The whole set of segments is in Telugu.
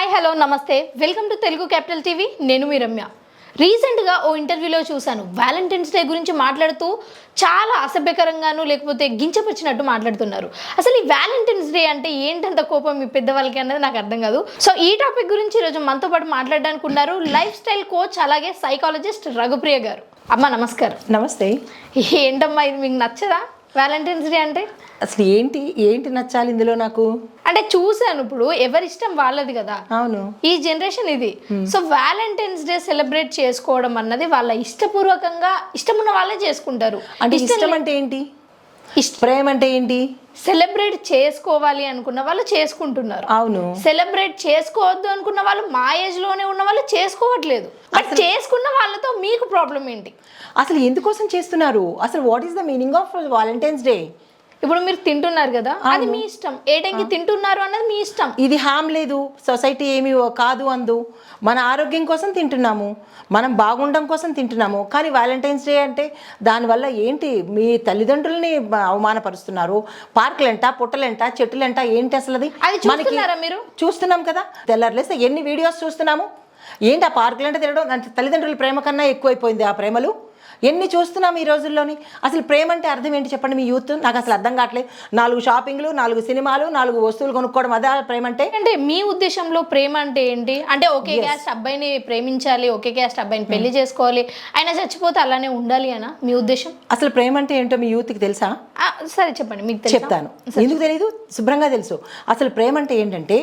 హాయ్ హలో నమస్తే. Welcome to Telugu capital TV. నేను మీ రమ్య. రీసెంట్గా ఓ ఇంటర్వ్యూలో చూశాను. వ్యాలంటైన్స్ డే గురించి మాట్లాడుతూ చాలా అసభ్యకరంగాను లేకపోతే గించపరిచినట్టు మాట్లాడుతున్నారు. అసలు ఈ వ్యాలంటైన్స్ డే అంటే ఏంటంత కోపం మీ పెద్దవాళ్ళకి అన్నది నాకు అర్థం కాదు. సో ఈ టాపిక్ గురించి ఈరోజు మనతో పాటు మాట్లాడడానికి ఉన్నారు లైఫ్ స్టైల్ కోచ్ అలాగే సైకాలజిస్ట్ రఘుప్రియ గారు. అమ్మ నమస్కారం. నమస్తే. ఏంటమ్మా ఇది మీకు నచ్చదా? వ్యాలంటైన్స్ డే అంటే? అసలు ఏంటి ఏంటి నచ్చాలి ఇందులో నాకు? అంటే చూశాను ఇప్పుడు ఎవరిష్టం వాళ్ళది కదా. అవును. ఈ జనరేషన్ ఇది. సో వ్యాలంటైన్స్ డే సెలబ్రేట్ చేసుకోవడం అన్నది వాళ్ళ ఇష్టపూర్వకంగా ఇష్టమున్న వాళ్ళే చేసుకుంటారు. అంటే ఇష్టం అంటే ఏంటి? ఇష్ట ప్రేమ అంటే ఏంటి? సెలబ్రేట్ చేసుకోవాలి అనుకున్న వాళ్ళు చేసుకుంటున్నారు. అవును. సెలబ్రేట్ చేసుకోవద్దు అనుకున్న వాళ్ళు మా ఏజ్లోనే ఉన్న వాళ్ళు చేసుకోవట్లేదు. బట్ చేసుకున్న వాళ్ళతో మీకు ప్రాబ్లం ఏంటి? అసలు ఎందుకోసం చేస్తున్నారు? అసలు what is the meaning of Valentine's Day ఇప్పుడు మీరు తింటున్నారు కదా అది మీ ఇష్టం. ఏ టైంకి తింటున్నారు అన్నది మీ ఇష్టం. ఇది హామ్ లేదు సొసైటీ ఏమి కాదు అందు. మన ఆరోగ్యం కోసం తింటున్నాము మనం బాగుండడం కోసం తింటున్నాము కానీ వ్యాలంటైన్స్ డే అంటే దానివల్ల ఏంటి? మీ తల్లిదండ్రులని అవమానపరుస్తున్నారు. పార్కులంట పుట్టలంట చెట్టులంట ఏంటి అసలు అది అది చూస్తున్నారా మీరు? చూస్తున్నాం కదా. తెల్లారులేస్తే ఎన్ని వీడియోస్ చూస్తున్నాము? ఏంటి ఆ పార్కులంటే తినడం? అంటే తల్లిదండ్రుల ప్రేమ కన్నా ఎక్కువైపోయింది ఆ ప్రేమలు? ఎన్ని చూస్తున్నాం ఈ రోజుల్లోని? అసలు ప్రేమ అంటే అర్థం ఏంటి చెప్పండి మీ యూత్? నాకు అసలు అర్థం కావట్లేదు. నాలుగు షాపింగ్లు నాలుగు సినిమాలు నాలుగు వస్తువులు కొనుక్కోవడం అదే ప్రేమ అంటే అంటే మీ ఉద్దేశంలో ప్రేమ అంటే ఏంటి? అంటే ఒకే క్యాస్ట్ అబ్బాయిని ప్రేమించాలి ఒకే క్యాస్ట్ అబ్బాయిని పెళ్ళి చేసుకోవాలి. ఆయన చచ్చిపోతే అలానే ఉండాలి అనా మీ ఉద్దేశం? అసలు ప్రేమ అంటే ఏంటో మీ యూత్కి తెలుసా? సరే చెప్పండి మీకు? చెప్తాను. ఎందుకు తెలియదు శుభ్రంగా తెలుసు. అసలు ప్రేమ అంటే ఏంటంటే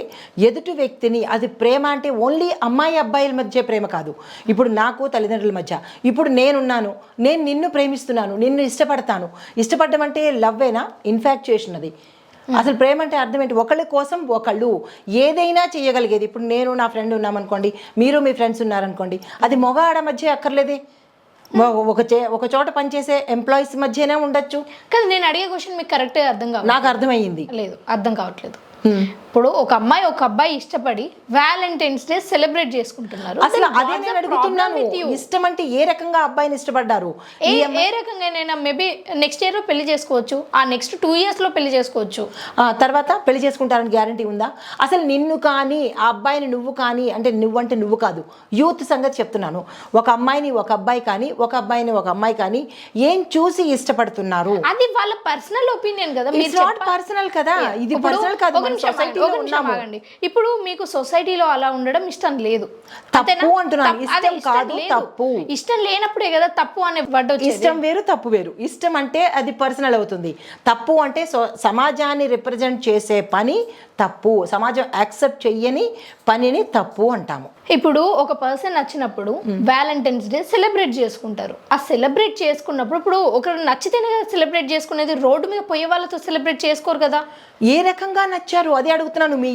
ఎదుటి వ్యక్తిని అది ప్రేమ అంటే ఓన్లీ అమ్మాయి అబ్బాయిల మధ్య ప్రేమ కాదు. ఇప్పుడు నాకు తల్లిదండ్రుల మధ్య ఇప్పుడు నేనున్నాను నేను నిన్ను ప్రేమిస్తున్నాను నిన్ను ఇష్టపడతాను. ఇష్టపడడం అంటే లవ్వేనా ఇన్ఫాక్చుయేషన్ అది. అసలు ప్రేమ అంటే అర్థం ఏంటి? ఒకళ్ళ కోసం ఒకళ్ళు ఏదైనా చేయగలిగేది. ఇప్పుడు నేను నా ఫ్రెండ్ ఉన్నామనుకోండి మీరు మీ ఫ్రెండ్స్ ఉన్నారనుకోండి అది మగ ఆడ మధ్య అక్కర్లేదే. ఒక- ఒక చే ఒక చోట పనిచేసే ఎంప్లాయీస్ మధ్యనే ఉండొచ్చు. కదా నేను అడిగే క్వశ్చన్ మీకు కరెక్ట్ అర్థం కావాలి నాకు అర్థమయ్యింది. లేదు అర్థం కావట్లేదు. ఇప్పుడు ఒక అమ్మాయి ఒక అబ్బాయి ఇష్టపడి వ్యాలంటైన్స్ డే సెలబ్రేట్ చేసుకుంటున్నారు. అసలు అదే నేను అడుగుతున్నాను? ఇష్టం అంటే ఏ రకంగా అబ్బాయిని ఇష్టపడ్డారు? ఏ ఏ రకంగానైనా మేబీ నెక్స్ట్ ఇయర్లో పెళ్ళి చేసుకోవచ్చు. ఆ నెక్స్ట్ టూ ఇయర్స్లో పెళ్ళి చేసుకోవచ్చు. ఆ, తర్వాత పెళ్ళి చేసుకుంటారని గ్యారంటీ ఉందా? అసలు నిన్ను కానీ ఆ అబ్బాయిని నువ్వు కానీ అంటే నువ్వంటే నువ్వు కాదు యూత్ సంగతి చెప్తున్నాను. ఒక అమ్మాయిని ఒక అబ్బాయి కానీ ఒక అబ్బాయిని ఒక అమ్మాయి కానీ ఏం చూసి ఇష్టపడుతున్నారు? అది వాళ్ళ పర్సనల్ ఒపీనియన్ కదా పర్సనల్ కదా. ఇది పర్సనల్ కాదు సొసైటీలో ఉన్నాము. ఇప్పుడు మీకు సొసైటీలో అలా ఉండడం ఇష్టం లేదు తప్పు? అంటున్నాను. ఇష్టం కాదు. తప్పు. ఇష్టం లేనప్పుడే కదా తప్పు అనే వర్డ్ ఇష్టం వేరు తప్పు వేరు ఇష్టం అంటే అది పర్సనల్ అవుతుంది తప్పు అంటే సమాజాన్ని రిప్రజెంట్ చేసే పని తప్పు సమాజం యాక్సెప్ట్ చెయ్యని పనిని తప్పు అంటాము ఇప్పుడు ఒక పర్సన్ నచ్చినప్పుడు వ్యాలంటైన్స్ డే సెలబ్రేట్ చేసుకుంటారు. ఆ సెలబ్రేట్ చేసుకున్నప్పుడు ఇప్పుడు ఒకరు నచ్చితేనే సెలబ్రేట్ చేసుకునేది రోడ్డు మీద పోయే వాళ్ళతో సెలబ్రేట్ చేసుకోరు కదా. ఏ రకంగా నచ్చారు? అదే అడుగుతున్నాను. మీ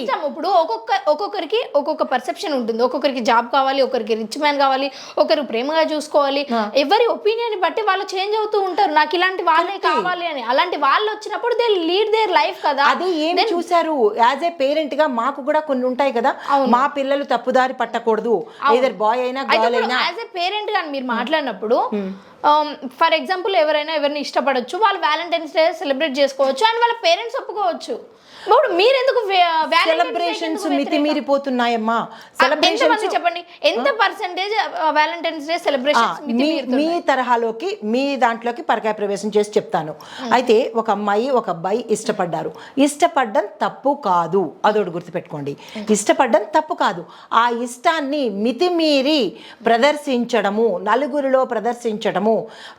ఇష్టం. ఇప్పుడు ఒక్కొక్క ఒక్కొక్కరికి ఒక్కొక్క పర్సెప్షన్ ఉంటుంది. ఒక్కొక్కరికి జాబ్ కావాలి ఒకరికి రిచ్ మ్యాన్ కావాలి ఒకరు ప్రేమగా చూసుకోవాలి. ఎవరి ఒపీనియన్ బట్టి వాళ్ళు చేంజ్ అవుతూ ఉంటారు. నాకు ఇలాంటి వాళ్ళే కావాలి అని. అలాంటి వాళ్ళు వచ్చినప్పుడు దే లీడ్ దేర్ లైఫ్ కదా. అది ఏం చూశారు? యాజ్ ఏ పేరెంట్గా మాకు కూడా కొన్ని ఉంటాయి కదా. మా పిల్లలు తప్పుదారి పట్టకూడదు. ఏదర్ బాయ్ అయినా గర్ల్ అయినా యాజ్ ఎ పేరెంట్ కానీ మీరు మాట్లాడినప్పుడు ఫర్ ఎగ్జాంపుల్ ఎవరైనా ఎవరిని ఇష్టపడొచ్చు వాళ్ళు వ్యాలంటైన్స్ డే సెలబ్రేట్ చేసుకోవచ్చు అండ్ వాళ్ళ పేరెంట్స్ ఒప్పుకోవచ్చు. ఇప్పుడు మీరు ఎందుకు సెలబ్రేషన్స్ మితిమీరిపోతున్నాయమ్మా. ఎంత సెలబ్రేషన్స్ చెప్పండి? ఎంత పర్సెంటేజ్ వ్యాలంటైన్స్ డే సెలబ్రేషన్స్ మీ మీ తరహాలోకి మీ దాంట్లోకి పరకాయ ప్రవేశం చేసి చెప్తాను. అయితే ఒక అమ్మాయి ఒక అబ్బాయి ఇష్టపడ్డారు. ఇష్టపడ్డం తప్పు కాదు. అదొకటి గుర్తుపెట్టుకోండి. ఇష్టపడ్డం తప్పు కాదు. ఆ ఇష్టాన్ని మితిమీరి ప్రదర్శించడము నలుగురిలో ప్రదర్శించడము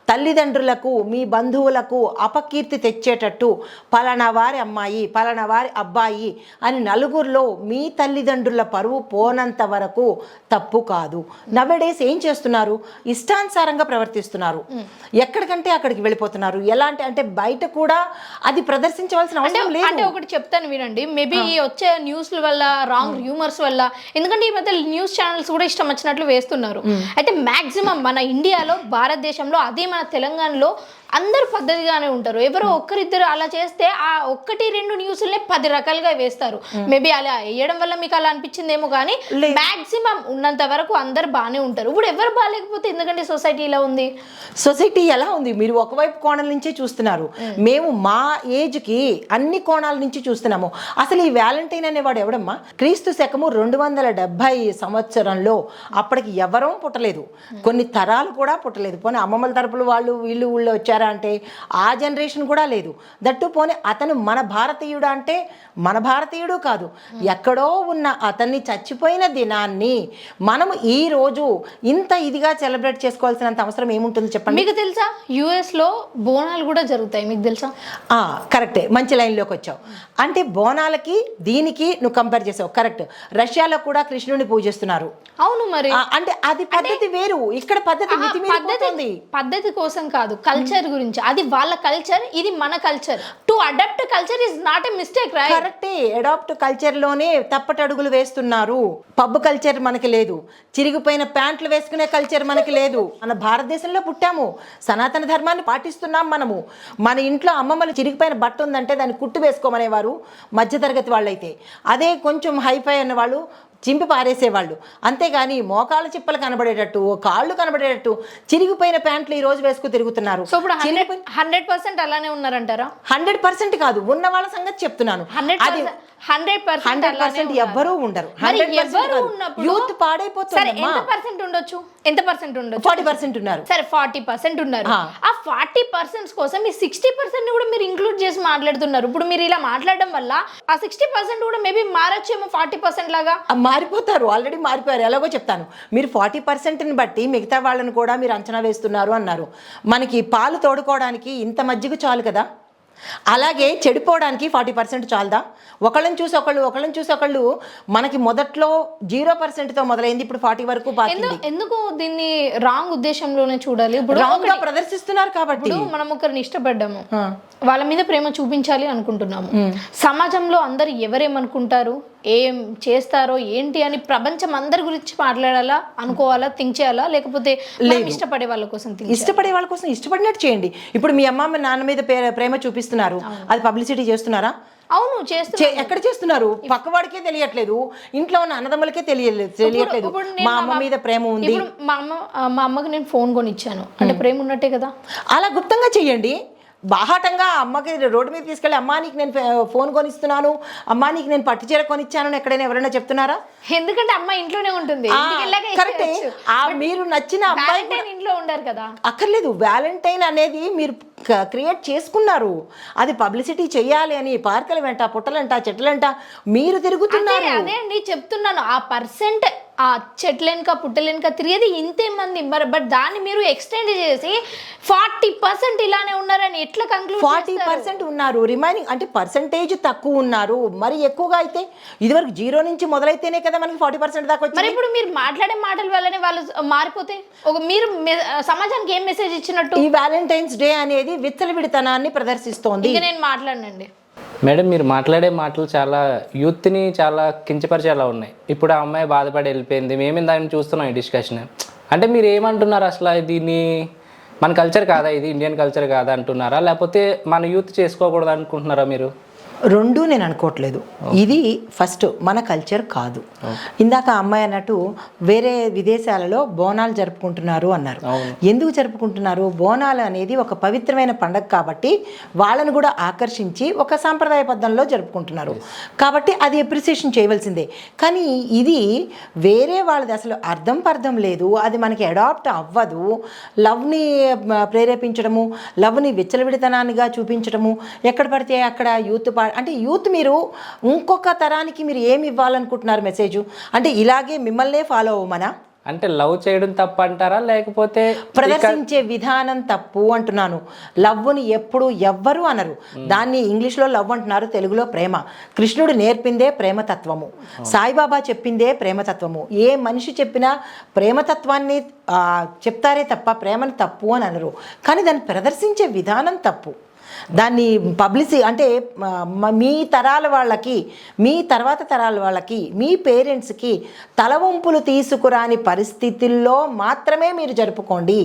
తల్లిదండ్రులకు మీ బంధువులకు అపకీర్తి తెచ్చేటట్టు పలానా వారి అమ్మాయి పలానా వారి అబ్బాయి అని నలుగురిలో మీ తల్లిదండ్రుల పరువు పోనంత వరకు తప్పు కాదు. నవడేస్ ఏం చేస్తున్నారు? ఇష్టానుసారంగా ప్రవర్తిస్తున్నారు. ఎక్కడికంటే అక్కడికి వెళ్ళిపోతున్నారు. ఎలాంటి అంటే బయట కూడా అది ప్రదర్శించవలసిన అవసరం లేదు. అంటే ఒకటి చెప్తాను వినండి. మేబీ వచ్చే న్యూస్ల వల్ల రాంగ్ హ్యూమర్స్ వల్ల ఎందుకంటే ఈ మధ్య న్యూస్ ఛానల్స్ కూడా ఇష్టం వచ్చినట్లు వేస్తున్నారు. అయితే మాక్సిమం మన ఇండియాలో భారతదేశంలో అదే మన తెలంగాణలో అందరు పద్ధతిగానే ఉంటారు. ఎవరో ఒక్కరిద్దరు అలా చేస్తే ఆ ఒక్కటి రెండు న్యూస్లే పది రకాలుగా వేస్తారు. మేబీ అలా వేయడం వల్ల మీకు అలా అనిపించిందేమో కానీ. మాక్సిమం ఉన్నంత వరకు అందరు బాగానే ఉంటారు. ఇప్పుడు ఎవరు బాగాలేకపోతే ఎందుకంటే సొసైటీ ఇలా ఉంది? సొసైటీ ఎలా ఉంది? మీరు ఒకవైపు కోణాల నుంచే చూస్తున్నారు. మేము మా ఏజ్కి అన్ని కోణాల నుంచి చూస్తున్నాము. అసలు ఈ వ్యాలంటైన్ అనేవాడు ఎవడమ్మా? క్రీస్తు శకము రెండు వందల డెబ్భై సంవత్సరంలో అప్పటికి ఎవరూ పుట్టలేదు. కొన్ని తరాలు కూడా పుట్టలేదు. పోనీ అమ్మమ్మల తరపులు వాళ్ళు వీళ్ళు ఊళ్ళో వచ్చారా? అంటే ఆ జనరేషన్ కూడా లేదు. దట్టు పోనీ అతను మన భారతీయుడు అంటే మన భారతీయుడు కాదు. ఎక్కడో ఉన్న అతన్ని చచ్చిపోయిన దినాన్ని మనము ఈ రోజు ఇంత ఇదిగా సెలబ్రేట్ చేసుకోవాల్సినంత అవసరం ఏముంటుంది చెప్పండి? మీకు తెలుసా? యుఎస్లో బోనాలు కూడా జరుగుతాయి. మీకు తెలుసా? ఆ, కరెక్టే. మంచి లైన్లోకి వచ్చావు. అంటే బోనాలకి దీనికి నువ్వు కంపేర్ చేసావు. కరెక్ట్. రష్యాలో కూడా కృష్ణుని పూజిస్తున్నారు. అవును మరి. అంటే అది పద్ధతి వేరు. ఇక్కడ పద్ధతి పద్ధతి కోసం కాదు. కల్చర్ గురించి. అది వాళ్ళ కల్చర్ ఇది మన culture to adapt culture is not a mistake right correct. Adapt కల్చర్లోనే తప్పటడుగులు వేస్తున్నారు. పబ్ కల్చర్ మనకి లేదు. చిరిగిపోయిన ప్యాంట్లు వేసుకునే కల్చర్ మనకి లేదు. మన భారతదేశంలో పుట్టాము. సనాతన ధర్మాన్ని పాటిస్తున్నాం మనము. మన ఇంట్లో అమ్మమ్మలు చిరిగిపోయిన బట్ట ఉందంటే దాన్ని కుట్టు వేసుకోమనేవారు మధ్యతరగతి వాళ్ళైతే. అదే కొంచెం హైఫై అన్న వాళ్ళు చింపి పారేసేవాళ్ళు. అంతేగాని మోకాళ్ళ చిప్పలు కనబడేటట్టు కాళ్ళు కనబడేటట్టు చిరిగిపోయిన ప్యాంట్లు ఈ రోజు వేసుకు తిరుగుతున్నారు. సో ఇప్పుడు హండ్రెడ్ పర్సెంట్ అలానే ఉన్నారంటారా? హండ్రెడ్ పర్సెంట్ కాదు ఉన్న వాళ్ళ సంగతి చెప్తున్నాను. హండ్రెడ్ అది హండ్రెడ్ పర్సెంట్ ఎవ్వరూ ఉండరు. మరి యూత్ పాడైపోతుంది ఎంత పర్సెంట్ ఉండొచ్చు? ఎంత పర్సెంట్ ఉండొచ్చు? ఫార్టీ పర్సెంట్ ఉన్నారు. సరే ఫార్టీ పర్సెంట్ ఉన్నారు. ఆ. ఫార్టీ పర్సెంట్స్ కోసం ఈ సిక్స్టీ పర్సెంట్ కూడా మీరు ఇంక్లూడ్ చేసి మాట్లాడుతున్నారు. ఇప్పుడు మీరు ఇలా మాట్లాడడం వల్ల ఆ సిక్స్టీ పర్సెంట్ కూడా మేబీ మారొచ్చేమో ఫార్టీ పర్సెంట్ లాగా? మారిపోతారు ఆల్రెడీ మారిపోయారు. ఎలాగో చెప్తాను. మీరు ఫార్టీ పర్సెంట్ని బట్టి మిగతా వాళ్ళని కూడా మీరు అంచనా వేస్తున్నారు అన్నారు. మనకి పాలు తోడుకోవడానికి ఇంత మజ్జిగ చాలు కదా? అలాగే చెడిపోవడానికి ఫార్టీ పర్సెంట్ చాలదా? ఒకళ్ళని చూసి ఒకళ్ళు ఒకళ్ళని చూసి ఒకళ్ళు మనకి మొదట్లో జీరో పర్సెంట్తో మొదలైంది ఇప్పుడు ఫార్టీ వరకు ఎందుకు దీన్ని రాంగ్ ఉద్దేశంలోనే చూడాలి? ఇప్పుడు ప్రదర్శిస్తున్నారు కాబట్టి. మనం ఒకరిని ఇష్టపడ్డాము. వాళ్ళ మీద ప్రేమ చూపించాలి అనుకుంటున్నాము. సమాజంలో అందరు ఎవరేమనుకుంటారు? ఏం చేస్తారో ఏంటి అని ప్రపంచం అందరి గురించి మాట్లాడాలా అనుకోవాలా థింక్ చేయాలా లేకపోతే ఇష్టపడే వాళ్ళ కోసం ఇష్టపడే వాళ్ళ కోసం ఇష్టపడినట్టు చేయండి. ఇప్పుడు మీ అమ్మ నాన్న మీద ప్రేమ చూపిస్తున్నారు. అది పబ్లిసిటీ చేస్తున్నారా? అవును చేస్తూ ఎక్కడ చేస్తున్నారు? పక్కవాడికే తెలియట్లేదు. ఇంట్లో ఉన్న అన్నదమ్ములకే తెలియలేదు తెలియట్లేదు. మా అమ్మ మీద ప్రేమ ఉంది. మా అమ్మ మా అమ్మకి నేను ఫోన్ కొనిచ్చాను. అంటే ప్రేమ ఉన్నట్టే కదా? అలా గుప్తంగా చెయ్యండి. బాహాటంగా అమ్మకి రోడ్డు మీద తీసుకెళ్ళి అమ్మా నీకు నేను ఫోన్ కొనిస్తున్నాను. అమ్మా నీకు నేను పట్టు చీర కొనిచ్చాను ఎక్కడైనా ఎవరైనా చెప్తున్నారా? ఎందుకంటే అమ్మ ఇంట్లోనే ఉంటుంది. కరెక్టే. మీరు నచ్చిన అమ్మాయి ఇంట్లో ఉండరు కదా. అక్కర్లేదు. వ్యాలంటైన్ అనేది మీరు క్రియేట్ చేసుకున్నారు. అది పబ్లిసిటీ చెయ్యాలి అని పార్కుల వెంట పుట్టలంట చెట్లంట మీరు తిరుగుతున్నారు. అదే అండి చెప్తున్నాను. ఆ పర్సెంట్ ఆ చెట్లెనక పుట్టలెనక తిరిగేది ఇంతే మంది. మరి బట్ దాన్ని మీరు ఎక్స్టెండ్ చేసి ఫార్టీ పర్సెంట్ ఇలానే ఉన్నారని ఎట్లా కంక్లూడ్ ఫార్టీ పర్సెంట్ ఉన్నారు. రిమైనింగ్ అంటే పర్సంటేజ్ తక్కువ ఉన్నారు. మరి ఎక్కువగా అయితే ఇదివరకు జీరో నుంచి మొదలైతేనే కదా మనకి ఫార్టీ పర్సెంట్ దాకా మరి ఇప్పుడు మీరు మాట్లాడే మాటల వల్లనే వాళ్ళు మారిపోతే? ఒక మీరు సమాజానికి ఏం మెసేజ్ ఇచ్చినట్టు? ఈ వ్యాలంటైన్స్ డే అనేది విచ్చలవిడితనాన్ని ప్రదర్శిస్తోంది. ఇక నేను మాట్లాడనండి. మేడం మీరు మాట్లాడే మాటలు చాలా యూత్ని చాలా కించపరిచేలా ఉన్నాయి. ఇప్పుడు ఆ అమ్మాయి బాధపడి వెళ్ళిపోయింది. మేము దాన్ని చూస్తున్నాం ఈ డిస్కషన్ అంటే మీరు ఏమంటున్నారు అసలు దీన్ని మన కల్చర్ కాదా? ఇది ఇండియన్ కల్చర్ కాదా అంటున్నారా? లేకపోతే మన యూత్ చేసుకోకూడదు అనుకుంటున్నారా మీరు? రెండు నేను అనుకోవట్లేదు. ఇది ఫస్ట్ మన కల్చర్ కాదు. ఇందాక అమ్మాయి అన్నట్టు వేరే విదేశాలలో బోనాలు జరుపుకుంటున్నారు అన్నారు. ఎందుకు జరుపుకుంటున్నారు? బోనాలు అనేది ఒక పవిత్రమైన పండగ కాబట్టి వాళ్ళని కూడా ఆకర్షించి ఒక సాంప్రదాయ పద్ధతిలో జరుపుకుంటున్నారు. కాబట్టి అది ఎప్రిసియేషన్ చేయవలసిందే. కానీ ఇది వేరే వాళ్ళది అసలు అర్థం పర్థం లేదు. అది మనకి అడాప్ట్ అవ్వదు. లవ్ని ప్రేరేపించడము లవ్ని విచ్చలవిడితనాన్నిగా చూపించడము ఎక్కడ పడితే అక్కడ యూత్ పా అంటే యూత్ మీరు ఇంకొక తరానికి మీరు ఏమి ఇవ్వాలనుకుంటున్నారు మెసేజ్ అంటే ఇలాగే మిమ్మల్నే ఫాలో అవ్వమనా? అంటే లవ్ చేయడం తప్పు అంటారా లేకపోతే ప్రదర్శించే విధానం తప్పు అంటున్నాను. లవ్వుని ఎప్పుడు ఎవ్వరు అనరు. దాన్ని ఇంగ్లీష్లో లవ్ అంటున్నారు తెలుగులో ప్రేమ. కృష్ణుడు నేర్పిందే ప్రేమతత్వము. సాయిబాబా చెప్పిందే ప్రేమతత్వము. ఏ మనిషి చెప్పినా ప్రేమతత్వాన్ని చెప్తారే తప్ప ప్రేమని తప్పు అని అనరు. కానీ దాన్ని ప్రదర్శించే విధానం తప్పు. దాన్ని పబ్లిసి అంటే మీ తరాల వాళ్ళకి మీ తర్వాత తరాల వాళ్ళకి మీ పేరెంట్స్కి తలవంపులు తీసుకురాని పరిస్థితుల్లో మాత్రమే మీరు జరుపుకోండి.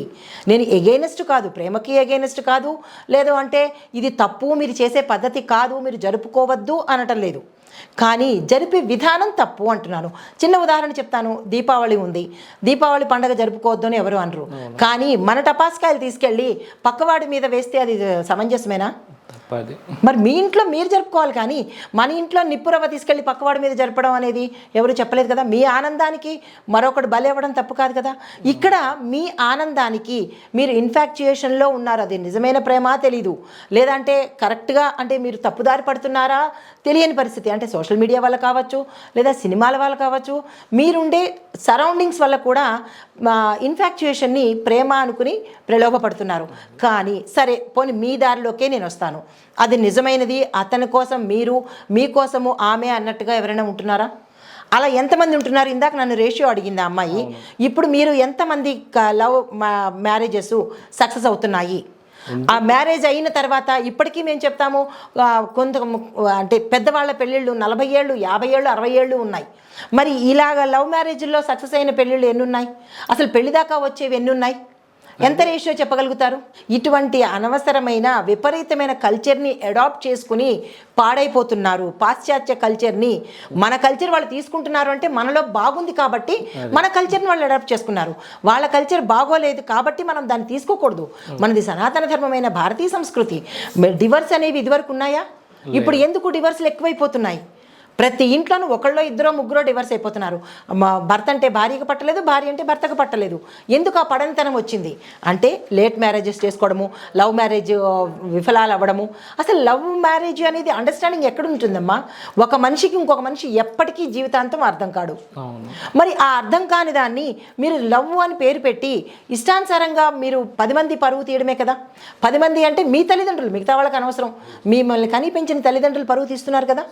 నేను ఎగైనెస్ట్ కాదు ప్రేమకి ఎగైనెస్ట్ కాదు లేదు అంటే ఇది తప్పు మీరు చేసే పద్ధతి కాదు మీరు జరుపుకోవద్దు అనటం లేదు. కానీ జరిపే విధానం తప్పు అంటున్నాను. చిన్న ఉదాహరణ చెప్తాను. దీపావళి ఉంది. దీపావళి పండగ జరుపుకోవద్దు అని ఎవరు అనరు. కానీ మన టపాస్కాయలు తీసుకెళ్ళి పక్కవాడి మీద వేస్తే అది సమంజసమేనా? మరి మీ ఇంట్లో మీరు జరుపుకోవాలి కానీ మన ఇంట్లో నిప్పురవ్వ తీసుకెళ్ళి పక్కవాడి మీద జరపడం అనేది ఎవరు చెప్పలేదు కదా? మీ ఆనందానికి మరొకటి బలి ఇవ్వడం తప్పు కాదు కదా? ఇక్కడ మీ ఆనందానికి మీరు ఇన్ఫాక్చుయేషన్లో ఉన్నారు? అది నిజమైన ప్రేమ తెలీదు. లేదంటే కరెక్ట్గా అంటే మీరు తప్పుదారి పడుతున్నారా? తెలియని పరిస్థితి. అంటే సోషల్ మీడియా వల్ల కావచ్చు లేదా సినిమాల వల్ల కావచ్చు మీరుండే సరౌండింగ్స్ వల్ల కూడా ఇన్ఫాక్చుయేషన్ని ప్రేమ అనుకుని ప్రలోభపడుతున్నారు. కానీ సరే పోనీ మీ దారిలోకే నేను వస్తాను. అది నిజమైనది అతని కోసం మీరు మీకోసము ఆమె అన్నట్టుగా ఎవరైనా ఉంటున్నారా? అలా ఎంతమంది ఉంటున్నారు? ఇందాక నన్ను రేషియో అడిగింది అమ్మాయి. ఇప్పుడు మీరు ఎంతమంది లవ్ మ్యారేజెస్ సక్సెస్ అవుతున్నాయి? ఆ మ్యారేజ్ అయిన తర్వాత ఇప్పటికీ మేము చెప్తాము కొంత అంటే పెద్దవాళ్ళ పెళ్ళిళ్ళు నలభై ఏళ్ళు యాభై ఏళ్ళు అరవై ఏళ్ళు ఉన్నాయి. మరి ఇలాగ లవ్ మ్యారేజ్లో సక్సెస్ అయిన పెళ్ళిళ్ళు ఎన్ని ఉన్నాయి అసలు పెళ్ళి దాకా వచ్చేవి ఎన్ని ఉన్నాయి ఎంత రేషియో చెప్పగలుగుతారు? ఇటువంటి అనవసరమైన విపరీతమైన కల్చర్ని అడాప్ట్ చేసుకుని పాడైపోతున్నారు. పాశ్చాత్య కల్చర్ని మన కల్చర్ వాళ్ళు తీసుకుంటున్నారు అంటే మనలో బాగుంది కాబట్టి మన కల్చర్ని వాళ్ళు అడాప్ట్ చేసుకున్నారు. వాళ్ళ కల్చర్ బాగోలేదు కాబట్టి మనం దాన్ని తీసుకోకూడదు. మనది సనాతన ధర్మమైన భారతీయ సంస్కృతి. డివర్స్ అనేవి ఇదివరకు ఉన్నాయా? ఇప్పుడు ఎందుకు డివర్స్లు ఎక్కువైపోతున్నాయి? ప్రతి ఇంట్లోనూ ఒకళ్ళో ఇద్దరో ముగ్గురో డివర్స్ అయిపోతున్నారు. భర్త అంటే భార్యకు పట్టలేదు భార్య అంటే భర్తకు పట్టలేదు. ఎందుకు ఆ పడనితనం వచ్చింది? అంటే లేట్ మ్యారేజెస్ చేసుకోవడము లవ్ మ్యారేజ్ విఫలాలు అవ్వడము. అసలు లవ్ మ్యారేజ్ అనేది అండర్స్టాండింగ్ ఎక్కడ ఉంటుందమ్మా ఒక మనిషికి ఇంకొక మనిషి ఎప్పటికీ జీవితాంతం అర్థం కాడు. మరి ఆ అర్థం కాని దాన్ని మీరు లవ్ అని పేరు పెట్టి ఇష్టానుసారంగా మీరు పది మంది పరువు తీయడమే కదా? పది మంది అంటే మీ తల్లిదండ్రులు మిగతా వాళ్ళకి అనవసరం. మిమ్మల్ని కని పెంచిన తల్లిదండ్రులు పరువు తీస్తున్నారు కదా?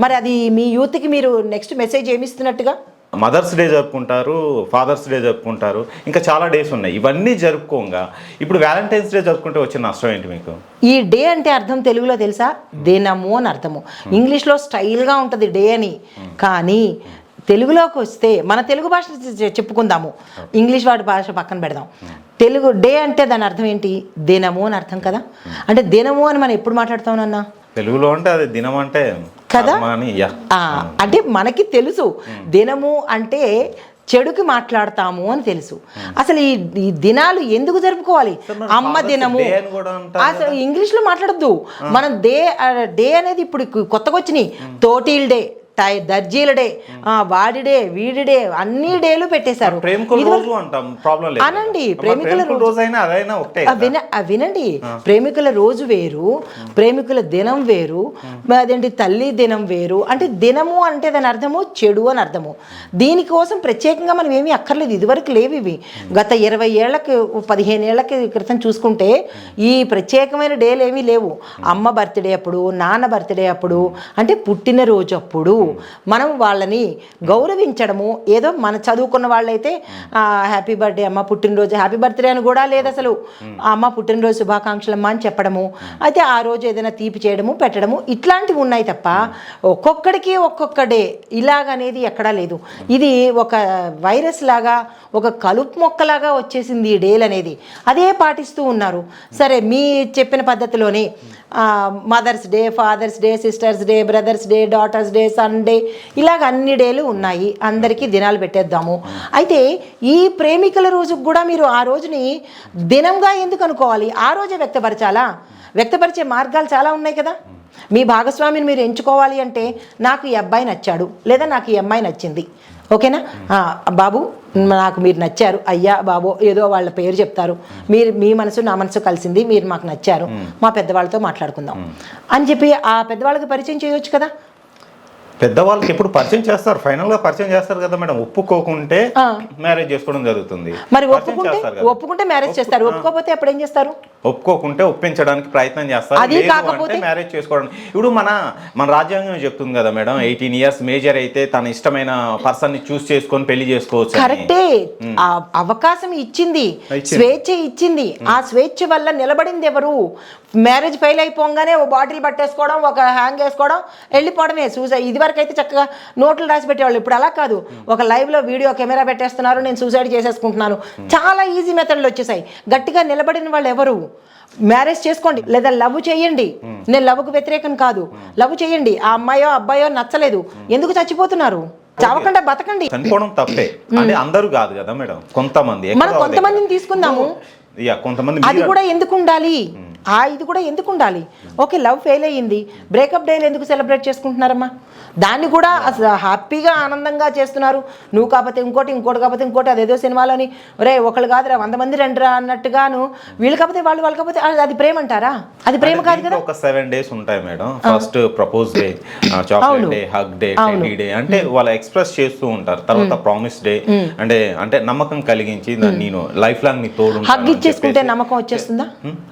మరి అది మీ యూత్కి మీరు నెక్స్ట్ మెసేజ్ ఏమి ఇస్తున్నట్టుగా మదర్స్ డే జరుపుకుంటారు ఫాదర్స్ డే జరుపుకుంటారు ఇంకా చాలా డేస్ ఉన్నాయి. ఇవన్నీ జరుపుకోగా. ఇప్పుడు వ్యాలంటైన్స్ డే జరుపుకుంటే వచ్చిన నష్టం ఏంటి మీకు? ఈ డే అంటే అర్థం తెలుగులో తెలుసా? దినము అని అర్థము. ఇంగ్లీష్లో స్టైల్గా ఉంటుంది డే అని. కానీ తెలుగులోకి వస్తే మన తెలుగు భాష చెప్పుకుందాము. ఇంగ్లీష్ వాడి భాష పక్కన పెడదాం. తెలుగు డే అంటే దాని అర్థం ఏంటి? దినము అని అర్థం కదా? అంటే దినము అని మనం ఎప్పుడు మాట్లాడతాం నాన్న? తెలుగులో అంటే అది దినం అంటే కదా? అంటే మనకి తెలుసు. దినము అంటే చెడుకి మాట్లాడతాము అని తెలుసు. అసలు ఈ ఈ దినాలు ఎందుకు జరుపుకోవాలి? అమ్మ దినము. అసలు ఇంగ్లీష్లో మాట్లాడద్దు. మనం డే డే అనేది ఇప్పుడు కొత్తగా వచ్చినాయి. తోటీల్ డే. టై దర్జీల డే ఆ, వాడి డే వీడి డే అన్ని డేలు పెట్టేశారు. అనండి, ప్రేమికుల వినండి ప్రేమికుల రోజు వేరు ప్రేమికుల దినం వేరు అదేంటి తల్లి దినం వేరు అంటే దినము అంటే దాని అర్థము చెడు అని అర్థము. దీనికోసం ప్రత్యేకంగా మనం ఏమీ అక్కర్లేదు ఇదివరకు లేవు ఇవి. గత ఇరవై ఏళ్ళకి పదిహేను ఏళ్ళకి క్రితం చూసుకుంటే ఈ ప్రత్యేకమైన డేలు ఏమీ లేవు. అమ్మ బర్త్డే అప్పుడు నాన్న బర్త్డే అప్పుడు అంటే పుట్టినరోజు అప్పుడు. మనం వాళ్ళని గౌరవించడము. ఏదో మన చదువుకున్న వాళ్ళైతే హ్యాపీ బర్త్డే అమ్మ పుట్టినరోజు హ్యాపీ బర్త్డే అని కూడా లేదు అసలు. అమ్మ పుట్టినరోజు శుభాకాంక్షలమ్మ అని చెప్పడము. అయితే ఆ రోజు ఏదైనా తీపి చేయడము పెట్టడము ఇట్లాంటివి ఉన్నాయి తప్ప ఒక్కొక్కడికి ఒక్కొక్క డే ఇలాగనేది ఎక్కడా లేదు. ఇది ఒక వైరస్ లాగా ఒక కలుపు మొక్కలాగా వచ్చేసింది ఈ డేలు అనేది అదే పాటిస్తూ ఉన్నారు. సరే మీ చెప్పిన పద్ధతిలోనే Mother's Day Father's Day Sisters' Day Brothers' Day Daughters' Day Sunday ఇలాగ అన్ని డేలు ఉన్నాయి. అందరికీ దినాలు పెట్టేద్దాము. అయితే ఈ ప్రేమికుల రోజుకు కూడా మీరు ఆ రోజుని దినంగా ఎందుకు అనుకోవాలి? ఆ రోజే వ్యక్తపరచాలా? వ్యక్తపరిచే మార్గాలు చాలా ఉన్నాయి కదా. మీ భాగస్వామిని మీరు ఎంచుకోవాలి అంటే నాకు ఈ అబ్బాయి నచ్చాడు లేదా నాకు ఈ అమ్మాయి నచ్చింది. ఓకేనా? బాబు నాకు మీరు నచ్చారు. అయ్యా బాబు ఏదో వాళ్ళ పేరు చెప్తారు. మీరు మీ మనసు నా మనసు కలిసింది మీరు మాకు నచ్చారు. మా పెద్దవాళ్ళతో మాట్లాడుకుందాం. అని చెప్పి ఆ పెద్దవాళ్ళకి పరిచయం చేయొచ్చు కదా? పెద్దవాళ్ళకి ఎప్పుడు పరిచయం చేస్తారు. ఫైనల్గా పరిచయం చేస్తారు కదా మేడం. ఒప్పుకోకుంటే. మ్యారేజ్ చేసుకోవడం జరుగుతుంది. మరి ఒప్పుకుంటే. ఒప్పుకుంటే మ్యారేజ్ చేస్తారు. ఒప్పుకోకపోతే అప్పుడు ఏం చేస్తారు? ఒప్పుకోకుంటే ఒప్పించడానికి ప్రయత్నం చేస్తారు. అది కాకపోతే- మ్యారేజ్ చేసుకోవడం. ఇప్పుడు మన మన రాజ్యాంగం చెప్తుంది కదా మేడం ఎయిటీన్ ఇయర్స్ మేజర్ అయితే తన ఇష్టమైన పర్సన్ని చూస్ చేసుకొని పెళ్ళి చేసుకోవచ్చు. కరెక్టే ఆ అవకాశం ఇచ్చింది. స్వేచ్ఛ ఇచ్చింది. ఆ స్వేచ్ఛ వల్ల నిలబడింది ఎవరు? మ్యారేజ్ ఫెయిల్ అయిపోగానే ఓ బాటిల్ పట్టేసుకోవడం ఒక హ్యాంగ్ వేసుకోవడం వెళ్ళిపోవడమే. సూసైడ్ ఇది వరకు అయితే చక్కగా నోట్లు రాసి పెట్టేవాళ్ళు ఇప్పుడు అలా కాదు. ఒక live లో వీడియో కెమెరా పెట్టేస్తున్నారు నేను సూసైడ్ చేసేసుకుంటున్నాను. చాలా ఈజీ మెథడ్లు వచ్చేసాయి. గట్టిగా నిలబడిన వాళ్ళు ఎవరు? మ్యారేజ్ చేసుకోండి లేదా లవ్ చేయండి. నేను లవ్కు వ్యతిరేకం కాదు. లవ్ చేయండి. ఆ అమ్మాయో అబ్బాయో నచ్చలేదు. ఎందుకు చచ్చిపోతున్నారు? చావకుండా బతకండి. చనిపోవడం తప్పే. అంటే అందరూ కాదు కదా మేడం. కొంతమంది. మనం కొంతమందిని. తీసుకుందాము. కొంతమంది అది కూడా ఎందుకు ఉండాలి? ఆ ఇది కూడా ఎందుకు ఉండాలి? ఓకే లవ్ ఫెయిల్ అయ్యింది. బ్రేకప్ డేలు ఎందుకు సెలబ్రేట్ చేసుకుంటున్నారమ్మా? దాన్ని కూడా అసలు హ్యాపీగా ఆనందంగా చేస్తున్నారు. నువ్వు కాకపోతే ఇంకోటి ఇంకోటి కాకపోతే ఇంకోటి అదేదో సినిమాలోని ఒరే ఒకళ్ళు కాదురా వంద మంది రండిరా అన్నట్టుగాను వీళ్ళు కాకపోతే వాళ్ళు వాళ్ళు కాకపోతే అది- ప్రేమ అంటారా? అది ప్రేమ కాదు కదా? ఒక సెవెన్ డేస్ ఉంటాయి madam. First propose day chocolate. Day hug day teddy day అంటే వాళ్ళు ఎక్స్ప్రెస్ చేస్తూ ఉంటారు. తర్వాత ప్రామిస్ డే అంటే అంటే నమ్మకం కలిగించి నేను లైఫ్ లాంగ్ నీ తోడు హగ్ ఇచ్చేసుకుంటే. నమ్మకం వచ్చేస్తుందా?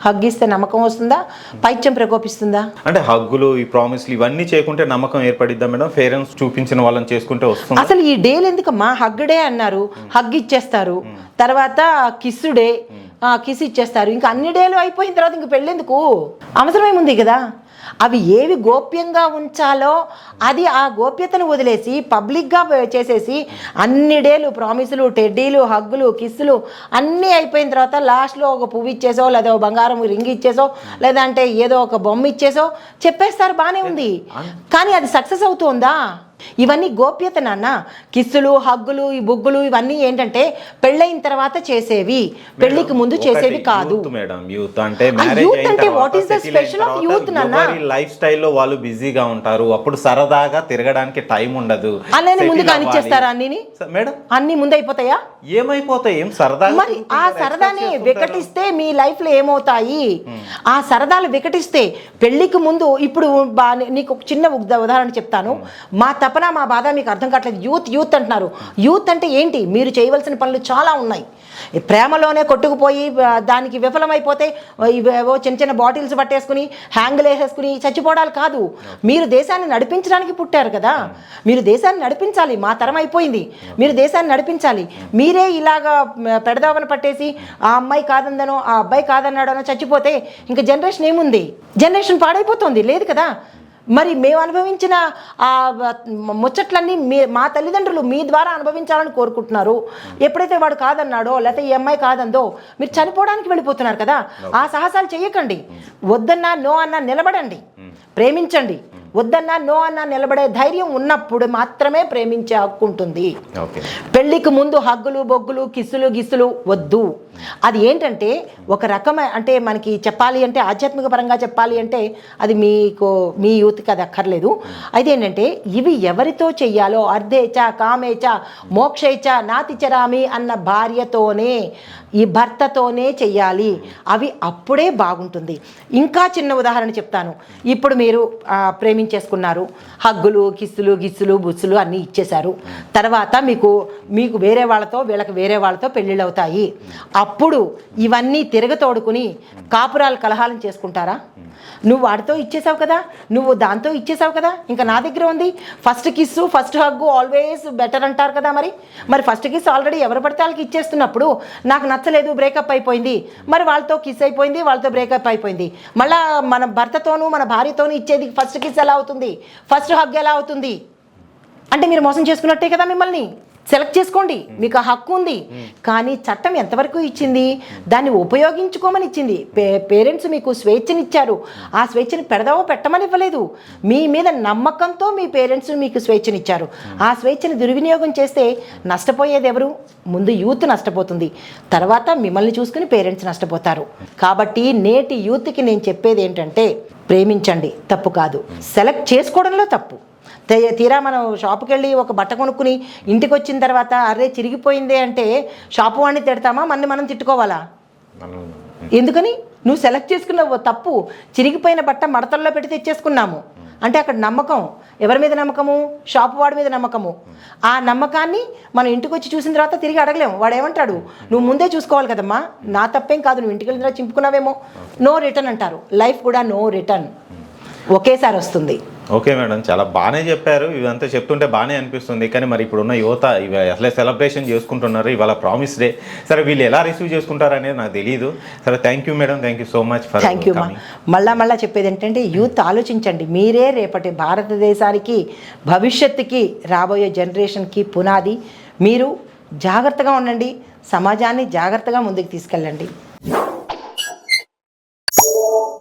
హగ్ ఇస్తే నమ్మకం వస్తుందా? పైత్యం ప్రకోపిస్తుందా? అంటే హగ్గులు ఈ ప్రామిస్లు ఇవన్నీ చేయకుంటే నమ్మకం ఏర్పడిద్దా మేడం? పేరెంట్స్ చూపించిన వాళ్ళని చేసుకుంటే వస్తుంది? అసలు ఈ డేలు ఎందుకమ్మా? హగ్ డే అన్నారు. హగ్ ఇచ్చేస్తారు. తర్వాత కిస్సు డే. కిస్ ఇచ్చేస్తారు. ఇంకా అన్ని డేలు అయిపోయిన తర్వాత ఇంక పెళ్ళెందుకు? అవసరమేముంది కదా? అవి ఏవి గోప్యంగా ఉంచాలో అది ఆ గోప్యతను వదిలేసి పబ్లిక్గా చేసేసి అన్ని డేలు ప్రామిసులు టెడ్డీలు హగ్గులు కిస్సులు అన్నీ అయిపోయిన తర్వాత లాస్ట్లో ఒక పువ్వు ఇచ్చేసో లేదా ఒక బంగారం రింగ్ ఇచ్చేసో లేదంటే ఏదో ఒక బొమ్మ ఇచ్చేసో చెప్పేస్తారు బాగానే ఉంది. కానీ అది సక్సెస్ అవుతుందా? ఇవన్నీ గోప్యత నాన్న. కిస్సులు హగ్గులు ఈ బుగ్గులు ఇవన్నీ ఏంటంటే పెళ్ళైన తర్వాత చేసేవి. పెళ్ళికి ముందు చేసేవి కాదు. మేడం యూత్ అంటే youth అంటే youth, నాన్న? లైఫ్ స్టైల్లో వాళ్ళు బిజీగా ఉంటారు అప్పుడు సరదాగా తిరగడానికి టైం ఉండదు. అన్నీ ముందు కానిచ్చేస్తారా స- మేడం? అన్ని ముందు అయిపోతాయి ఏమైపోతాయి? ఏం సరదాగా మరి ఆ సరదాని. వికటిస్తే మీ లైఫ్లో ఏమవుతాయి? ఆ సరదాలు వికటిస్తే పెళ్ళికి ముందు ఇప్పుడు నీకు ఒక చిన్న ఉద- ఉదాహరణ చెప్తాను. మా తపన మా బాధ మీకు అర్థం కావట్లేదు. యూత్ యూత్ అంటున్నారు. యూత్ అంటే ఏంటి? మీరు చేయవలసిన పనులు చాలా ఉన్నాయి. ప్రేమలోనే కొట్టుకుపోయి దానికి విఫలమైపోతే ఇవేవో చిన్న చిన్న బాటిల్స్ పట్టేసుకుని హ్యాంగులు వేసేసుకుని చచ్చిపోవడాలు కాదు. మీరు దేశాన్ని నడిపించడానికి పుట్టారు కదా. మీరు దేశాన్ని నడిపించాలి. మా తరం అయిపోయింది. మీరు దేశాన్ని నడిపించాలి. మీరే ఇలాగా పెడదావన పట్టేసి ఆ అమ్మాయి కాదందనో ఆ అబ్బాయి కాదన్నాడనో చచ్చిపోతే ఇంకా జనరేషన్ ఏముంది? జనరేషన్ పాడైపోతుంది. లేదు కదా. మరి మేము అనుభవించిన ఆ ముచ్చట్లన్నీ మీ మా తల్లిదండ్రులు మీ ద్వారా అనుభవించాలని కోరుకుంటున్నారు. ఎప్పుడైతే వాడు కాదన్నాడో లేకపోతే ఈ అమ్మాయి కాదందో మీరు చనిపోవడానికి వెళ్ళిపోతున్నారు కదా. ఆ సాహసాలు చేయకండి. వద్దన్నా నో అన్నా నిలబడండి. ప్రేమించండి. వద్దన్నా నో అన్నా నిలబడే ధైర్యం ఉన్నప్పుడు మాత్రమే ప్రేమించే హక్కు ఉంటుంది పెళ్ళికి ముందు హగ్గులు బొగ్గులు కిస్సులు గిస్సులు వద్దు. అది ఏంటంటే ఒక రకమైన అంటే మనకి చెప్పాలి అంటే ఆధ్యాత్మిక పరంగా చెప్పాలి అంటే అది మీకు మీ యూత్కి అది అక్కర్లేదు. అయితే ఏంటంటే ఇవి ఎవరితో చెయ్యాలో అర్ధేచ కామేచ మోక్షేచ నాతిచరామి అన్న భార్యతోనే ఈ భర్తతోనే చెయ్యాలి. అవి అప్పుడే బాగుంటుంది. ఇంకా చిన్న ఉదాహరణ చెప్తాను. ఇప్పుడు మీరు ప్రేమించేసుకున్నారు. హగ్గులు కిస్సులు గిస్సులు బుస్సులు అన్నీ ఇచ్చేశారు. తర్వాత మీకు మీకు వేరే వాళ్ళతో వీళ్ళకి వేరే వాళ్ళతో పెళ్ళిళ్ళు అవుతాయి అప్పుడు ఇవన్నీ తిరగతోడుకుని కాపురాలు కలహాలను చేసుకుంటారా? నువ్వు వాడితో ఇచ్చేసావు కదా నువ్వు దాంతో ఇచ్చేసావు కదా ఇంకా నా దగ్గర ఉంది. First kiss first hug always better అంటారు కదా మరి. మరి ఫస్ట్ కిస్ ఆల్రెడీ ఎవరు పడితే వాళ్ళకి ఇచ్చేస్తున్నప్పుడు నాకు నచ్చలేదు బ్రేకప్ అయిపోయింది. మరి వాళ్ళతో కిస్ అయిపోయింది వాళ్ళతో బ్రేకప్ అయిపోయింది. మళ్ళా మన భర్తతోనూ మన భార్యతోనూ ఇచ్చేది ఫస్ట్ కిస్ ఎలా అవుతుంది? ఫస్ట్ హగ్ ఎలా అవుతుంది? అంటే మీరు మోసం చేసుకున్నట్టే కదా మిమ్మల్ని. సెలెక్ట్ చేసుకోండి. మీకు ఆ హక్కు ఉంది. కానీ చట్టం ఎంతవరకు ఇచ్చింది? దాన్ని ఉపయోగించుకోమని ఇచ్చింది. పే పేరెంట్స్ మీకు స్వేచ్ఛనిచ్చారు. ఆ స్వేచ్ఛని పెడదామో పెట్టమని ఇవ్వలేదు. మీ మీద నమ్మకంతో మీ పేరెంట్స్ మీకు స్వేచ్ఛనిచ్చారు. ఆ స్వేచ్ఛని దుర్వినియోగం చేస్తే నష్టపోయేది ఎవరు? ముందు యూత్ నష్టపోతుంది. తర్వాత మిమ్మల్ని చూసుకుని పేరెంట్స్ నష్టపోతారు. కాబట్టి నేటి యూత్కి నేను చెప్పేది ఏంటంటే ప్రేమించండి. తప్పు కాదు. సెలెక్ట్ చేసుకోవడంలో తప్పు. తీరా మనం షాపుకి వెళ్ళి ఒక బట్ట కొనుక్కుని ఇంటికి వచ్చిన తర్వాత అరే చిరిగిపోయిందే అంటే షాపు వాడిని తిడతామా? మన్ని మనం తిట్టుకోవాలా? ఎందుకని? నువ్వు సెలెక్ట్ చేసుకున్న తప్పు చిరిగిపోయిన బట్ట మడతల్లో పెట్టి తెచ్చేసుకున్నాము. అంటే అక్కడ నమ్మకం. ఎవరి మీద నమ్మకము? షాప్ వాడి మీద నమ్మకము. ఆ నమ్మకాన్ని మనం ఇంటికి వచ్చి చూసిన తర్వాత తిరిగి అడగలేము. వాడు ఏమంటాడు నువ్వు ముందే చూసుకోవాలి కదమ్మా. నా తప్పేం కాదు. నువ్వు ఇంటికి వెళ్ళిన తర్వాత చింపుకున్నావేమో. నో రిటర్న్ అంటారు. లైఫ్ కూడా నో రిటర్న్. ఒకేసారి వస్తుంది. ఓకే మేడం చాలా బాగానే చెప్పారు. ఇదంతా చెప్తుంటే బాగానే అనిపిస్తుంది. కానీ మరి ఇప్పుడున్న యువత ఇవి అసలే సెలబ్రేషన్ చేసుకుంటున్నారు. ఇవాళ ప్రామిస్ డే సరే వీళ్ళు ఎలా రిసీవ్ చేసుకుంటారు అనేది నాకు తెలియదు సరే thank you madam. Thank you so much for thank you మళ్ళా మళ్ళా చెప్పేది ఏంటంటే యూత్ ఆలోచించండి. మీరే రేపటి భారతదేశానికి భవిష్యత్తుకి రాబోయే జనరేషన్కి పునాది. మీరు జాగ్రత్తగా ఉండండి. సమాజాన్ని జాగ్రత్తగా ముందుకు తీసుకెళ్ళండి.